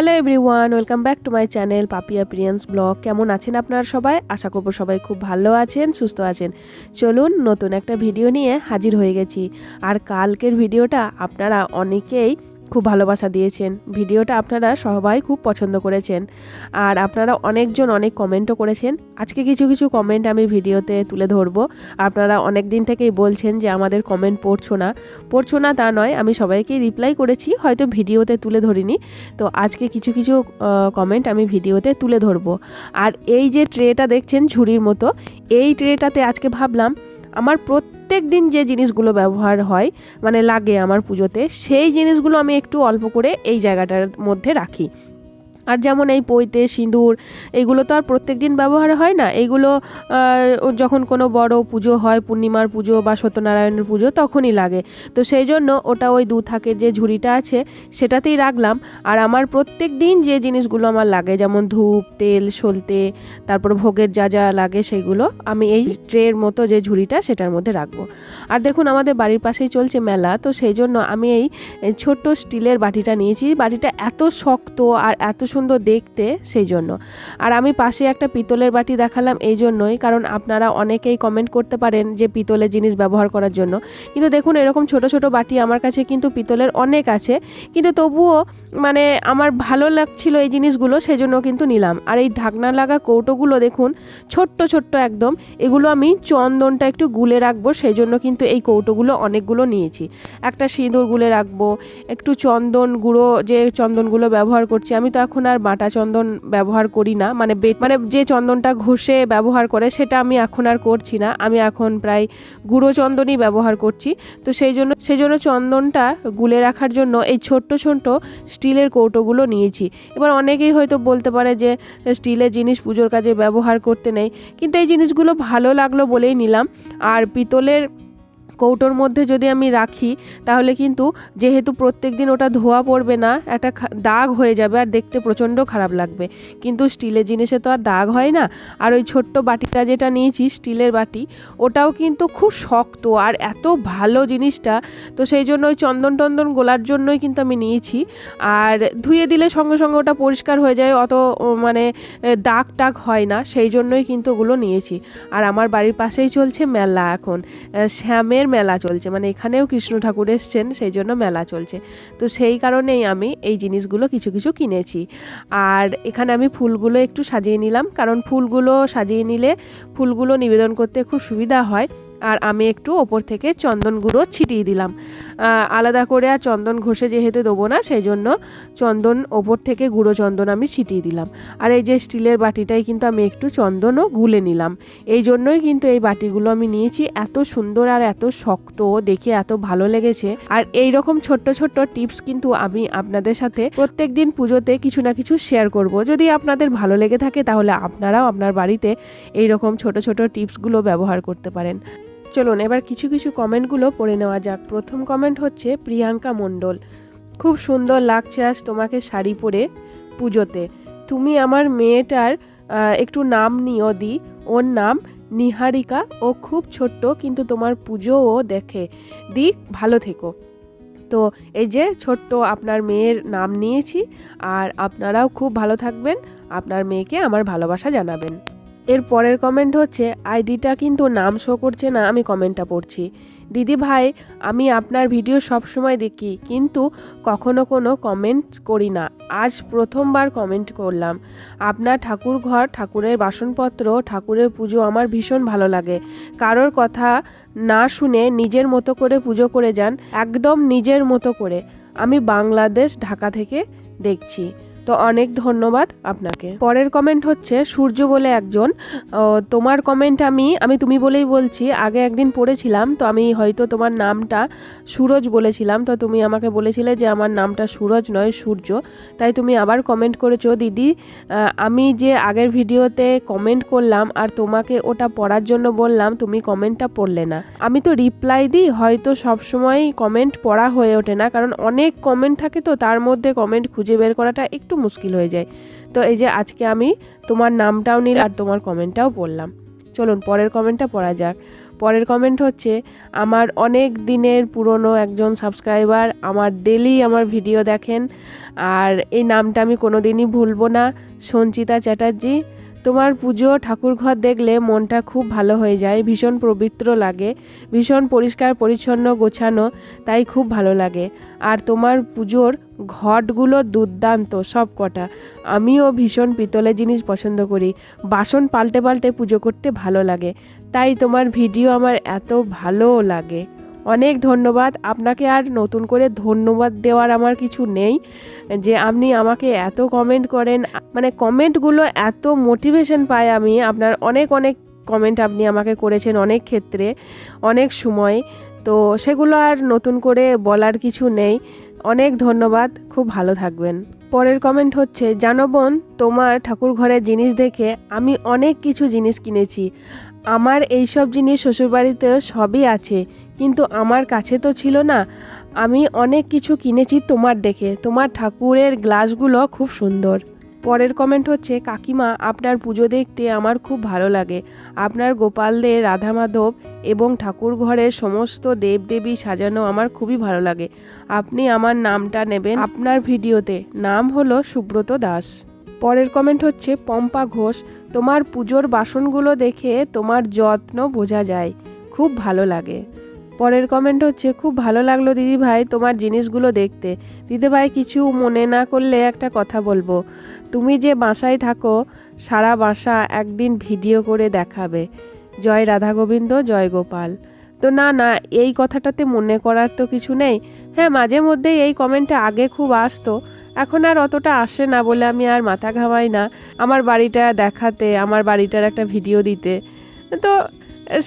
Hello everyone welcome back to my channel Papiya Priyans blog কেমন আছেন আপনারা সবাই? আশা করব সবাই খুব ভালো আছেন, সুস্থ আছেন। চলুন নতুন একটা ভিডিও নিয়ে হাজির হয়ে গেছি। আর কালকের ভিডিওটা আপনারা অনেকেই খুব ভালোবাসা দিয়েছেন। ভিডিওটা আপনারা সবাই খুব পছন্দ করেছেন। আর আপনারা অনেকজন অনেক কমেন্টও করেছেন। আজকে কিছু কিছু কমেন্ট আমি ভিডিওতে তুলে ধরবো। আপনারা অনেক দিন থেকেই বলছেন যে আমাদের কমেন্ট পড়ছো না। পড়ছো না তা নয়, আমি সবাইকে রিপ্লাই করেছি, হয়তো ভিডিওতে তুলে ধরিনি। তো আজকে কিছু কিছু কমেন্ট আমি ভিডিওতে তুলে ধরবো। আর এই যে ট্রেটা দেখছেন ঝুড়ির মতো, এই ট্রেটাতে আজকে ভাবলাম, আমার প্রত্যেক দিন যে জিনিসগুলো ব্যবহার হয় মানে লাগে আমার পুজোতে, সেই জিনিসগুলো আমি একটু অল্প করে এই জায়গাটার মধ্যে রাখি। আর যেমন এই পৈতে, সিঁদুর, এগুলো তো আর প্রত্যেক দিন ব্যবহার হয় না। এগুলো যখন কোনো বড় পুজো হয়, পূর্ণিমার পুজো বা সত্যনারায়ণের পুজো, তখনই লাগে। তো সেই জন্য ওটা ওই দু থাকের যে ঝুড়িটা আছে, সেটাতেই রাখলাম। আর আমার প্রত্যেক দিন যে জিনিসগুলো আমার লাগে, যেমন ধূপ, তেল, সলতে, তারপর ভোগের যা যা লাগে সেগুলো আমি এই ট্রের মতো যে ঝুড়িটা, সেটার মধ্যে রাখব। আর দেখুন, আমাদের বাড়ির পাশেই চলছে মেলা, তো সেই জন্য আমি এই ছোট্ট স্টিলের বাটিটা নিয়েছি। বাটিটা এত শক্ত আর এত সুন্দর দেখতে সেই জন্য আর আমি পাশে একটা পিতলের বাটি দেখালাম এই জন্যই কারণ আপনারা অনেকেই কমেন্ট করতে পারেন যে পিতলের জিনিস ব্যবহার করার জন্য। কিন্তু দেখুন, এরকম ছোট ছোট বাটি আমার কাছে কিন্তু পিতলের অনেক আছে। কিন্তু তবুও মানে আমার ভালো লাগছিল এই জিনিসগুলো সেই জন্য কিন্তু নিলাম। আর এই ঢাকনা লাগা কৌটোগুলো দেখুন, ছোট্ট ছোট্ট একদম। এগুলো আমি চন্দনটা একটু গুলে রাখব সেই জন্য কিন্তু এই কৌটোগুলো অনেকগুলো নিয়েছি। একটা সিঁদুর গুলে রাখব, একটু চন্দন গুঁড়ো যে চন্দনগুলো ব্যবহার করছি, আমি তো এখন আর বাটা চন্দন ব্যবহার করি না। মানে মানে যে চন্দনটা ঘষে ব্যবহার করে সেটা আমি এখন আর করছি না। আমি এখন প্রায় গুঁড়ো চন্দনই ব্যবহার করছি। তো সেই জন্য সেই জন্য চন্দনটা গুলে রাখার জন্য এই ছোট্ট ছোট্ট স্টিলের কৌটোগুলো নিয়েছি। এবার অনেকেই হয়তো বলতে পারে যে স্টিলের জিনিস পুজোর কাজে ব্যবহার করতে নেই। কিন্তু এই জিনিসগুলো ভালো লাগল বলেই নিলাম। আর পিতলের কৌটোর মধ্যে যদি আমি রাখি, তাহলে কিন্তু যেহেতু প্রত্যেক দিন ওটা ধোয়া পড়বে না, একটা দাগ হয়ে যাবে আর দেখতে প্রচণ্ড খারাপ লাগবে। কিন্তু স্টিলের জিনিসে তো আর দাগ হয় না। আর ওই ছোট্ট বাটিটা যেটা নিয়েছি, স্টিলের বাটি, ওটাও কিন্তু খুব শক্ত আর এত ভালো জিনিসটা। তো সেই জন্য ওই চন্দন টন্দন গোলার জন্যই কিন্তু আমি নিয়েছি। আর ধুয়ে দিলে সঙ্গে সঙ্গে ওটা পরিষ্কার হয়ে যায়, অত মানে দাগ টাগ হয় না। সেই জন্যই কিন্তু ওগুলো নিয়েছি। আর আমার বাড়ির পাশেই চলছে মেলা এখন। শ্যামের মেলা চলছে। মানে এখানেও কৃষ্ণ ঠাকুর এসছেন, সেই জন্য মেলা চলছে। তো সেই কারণেই আমি এই জিনিসগুলো কিছু কিছু কিনেছি। আর এখানে আমি ফুলগুলো একটু সাজিয়ে নিলাম। কারণ ফুলগুলো সাজিয়ে নিলে ফুলগুলো নিবেদন করতে খুব সুবিধা হয়। আর আমি একটু ওপর থেকে চন্দন গুঁড়ো ছিটিয়ে দিলাম। আলাদা করে আর চন্দন ঘষে যেহেতু দেবো না সেই জন্য চন্দন ওপর থেকে গুঁড়ো চন্দন আমি ছিটিয়ে দিলাম। আর এই যে স্টিলের বাটিটাই কিন্তু আমি একটু চন্দনও গুলে নিলাম। এই জন্যই কিন্তু এই বাটিগুলো আমি নিয়েছি এত সুন্দর আর এত শক্ত, দেখে এত ভালো লেগেছে। আর এই রকম ছোট্ট ছোট্ট টিপস কিন্তু আমি আপনাদের সাথে প্রত্যেক দিন পুজোতে কিছু না কিছু শেয়ার করব। যদি আপনাদের ভালো লেগে থাকে তাহলে আপনারাও আপনার বাড়িতে এই রকম ছোট ছোট টিপসগুলো ব্যবহার করতে পারেন। চলুন, এবার কিছু কিছু কমেন্টগুলো পড়ে নেওয়া যাক। প্রথম কমেন্ট হচ্ছে, প্রিয়াঙ্কা মণ্ডল, খুব সুন্দর লাগছে আজ তোমাকে শাড়ি পরে পুজোতে। তুমি আমার মেয়েটার একটু নাম নিও দি। ওর নাম নিহারিকা। ও খুব ছোট্ট, কিন্তু তোমার পুজোও দেখে। দি, ভালো থেকো। তো এই যে ছোট্ট আপনার মেয়ের নাম নিয়েছি, আর আপনারাও খুব ভালো থাকবেন। আপনার মেয়েকে আমার ভালোবাসা জানাবেন। এর পরের কমেন্ট হচ্ছে, আইডিটা কিন্তু নাম শো করছে না, আমি কমেন্টটা পড়ছি। দিদি ভাই, আমি আপনার ভিডিও সব সময় দেখি, কিন্তু কখনো কোনো কমেন্ট করি না। আজ প্রথমবার কমেন্ট করলাম। আপনার ঠাকুর ঘর, ঠাকুরের বাসনপত্র, ঠাকুরের পুজো আমার ভীষণ ভালো লাগে। কারোর কথা না শুনে নিজের মতো করে পুজো করে যান, একদম নিজের মতো করে। আমি বাংলাদেশ, ঢাকা থেকে দেখছি। তো অনেক ধন্যবাদ আপনাকে। পরের কমেন্ট হচ্ছে, সূর্য বলে একজন তোমার কমেন্ট আমি আমি তুমি বলেই বলছি, আগে একদিন পড়েছিলাম, তো আমি হয়তো তোমার নামটা সুরজ বলেছিলাম, তো তুমি আমাকে বলেছিলে যে আমার নামটা সুরজ নয়, সূর্য। তাই তুমি আবার কমেন্ট করেছ, দিদি আমি যে আগের ভিডিওতে কমেন্ট করলাম আর তোমাকে ওটা পড়ার জন্য বললাম, তুমি কমেন্টটা পড়লে না। আমি তো রিপ্লাই দিই, হয়তো সবসময় কমেন্ট পড়া হয়ে ওঠে না, কারণ অনেক কমেন্ট থাকে তো, তার মধ্যে কমেন্ট খুঁজে বের করাটা একটু মুশকিল হয়ে যায়। তো এই যে আজকে আমি তোমার নামটাও নিল আর তোমার কমেন্টটাও পড়লাম। চলুন, পরের কমেন্টটা পড়া যাক। পরের কমেন্ট হচ্ছে, আমার অনেক দিনের পুরনো একজন সাবস্ক্রাইবার আমার ডেলি আমার ভিডিও দেখেন। আর এই নামটা আমি কোনো দিনই ভুলবো না। সঞ্চিতা চ্যাটার্জি তোমার পুজো ঠাকুরঘর দেখলে মনটা খুব ভালো হয়ে যায়, ভীষণ পবিত্র লাগে, ভীষণ পরিষ্কার, পরিচ্ছন্ন, গোছানো, তাই খুব ভালো লাগে। আর তোমার পুজোর ঘটগুলো দুর্দান্ত সব কটা। আমিও ভীষণ পিতলের জিনিস পছন্দ করি। বাসন পাল্টে পাল্টে পুজো করতে ভালো লাগে। তাই তোমার ভিডিও আমার এত ভালো লাগে। অনেক ধন্যবাদ। আপনাকে আর নতুন করে ধন্যবাদ দেওয়ার আমার কিছু নেই। যে আপনি আমাকে এত কমেন্ট করেন মানে কমেন্টগুলো এত মোটিভেশন পাই আমি। আপনার অনেক অনেক কমেন্ট আপনি আমাকে করেছেন অনেক ক্ষেত্রে, অনেক সময়। তো সেগুলো আর নতুন করে বলার কিছু নেই। অনেক ধন্যবাদ, খুব ভালো থাকবেন। পরের কমেন্ট হচ্ছে, জানো বোন, তোমার ঠাকুর ঘরের জিনিস দেখে আমি অনেক কিছু জিনিস কিনেছি। আমার এইসব জিনিস শ্বশুরবাড়িতে সবই আছে। কিন্তু আমার কাছে তো ছিল না। আমি অনেক কিছু কিনেছি তোমার দেখে। তোমার ঠাকুরের গ্লাসগুলো খুব সুন্দর। পরের কমেন্ট হচ্ছে, কাকিমা, আপনার পুজো দেখতে আমার খুব ভালো লাগে। আপনার গোপালদের রাধা মাধব এবং ঠাকুর ঘরের সমস্ত দেবদেবী সাজানো আমার খুবই ভালো লাগে। আপনি আমার নামটা নেবেন আপনার ভিডিওতে। নাম হলো সুব্রত দাস। পরের কমেন্ট হচ্ছে, পম্পা ঘোষ, তোমার পুজোর বাসনগুলো দেখে তোমার যত্ন বোঝা যায়। খুব ভালো লাগে। পরের কমেন্ট হচ্ছে, খুব ভালো লাগল দিদি ভাই তোমার জিনিসগুলো দেখতে। দিদি ভাই কিছু মনে না করলে একটা কথা বলব। তুমি যে বাসায় থাকো, সারা বাসা একদিন ভিডিও করে দেখাবে। জয় রাধা গোবিন্দ জয় গোপাল। তো না না, এই কথাটাতে মনে করার তো কিছু নেই। হ্যাঁ মাঝে মধ্যেই এই কমেন্টটা আগে খুব আসতো। এখন আর অতটা আসে না বলে আমি আর মাথা ঘামাই না। আমার বাড়িটা দেখাতে, আমার বাড়িটার একটা ভিডিও দিতে। তো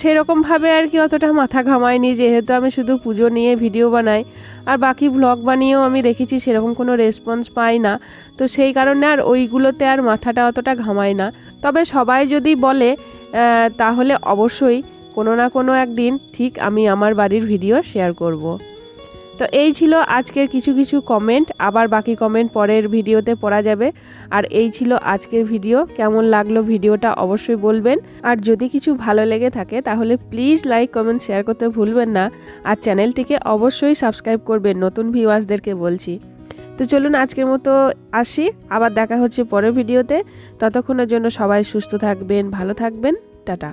সেরকমভাবে আর কি অতটা মাথা ঘামাইনি যেহেতু আমি শুধু পুজো নিয়ে ভিডিও বানাই, আর বাকি ব্লগ বানিয়েও আমি দেখেছি সেরকম কোনো রেসপন্স পাই না তো সেই কারণে আর ওইগুলোতে আর মাথাটা অতটা ঘামায় না তবে সবাই যদি বলে তাহলে অবশ্যই কোনো না কোনো একদিন ঠিক আমি আমার বাড়ির ভিডিও শেয়ার করব। তো এই ছিল আজকের কিছু কিছু কমেন্ট আবার বাকি কমেন্ট পরের ভিডিওতে পড়া যাবে। আর এই ছিল আজকের ভিডিও, কেমন লাগল ভিডিওটা অবশ্যই বলবেন। আর যদি কিছু ভালো লেগে থাকে, তাহলে প্লিজ লাইক কমেন্ট শেয়ার করতে ভুলবেন না। আর চ্যানেলটিকে অবশ্যই সাবস্ক্রাইব করবেন, নতুন ভিউয়ার্সদেরকে বলছি। তো চলুন আজকের মতো আসি, আবার দেখা হচ্ছে পরের ভিডিওতে। ততক্ষণের জন্য সবাই সুস্থ থাকবেন, ভালো থাকবেন, টাটা।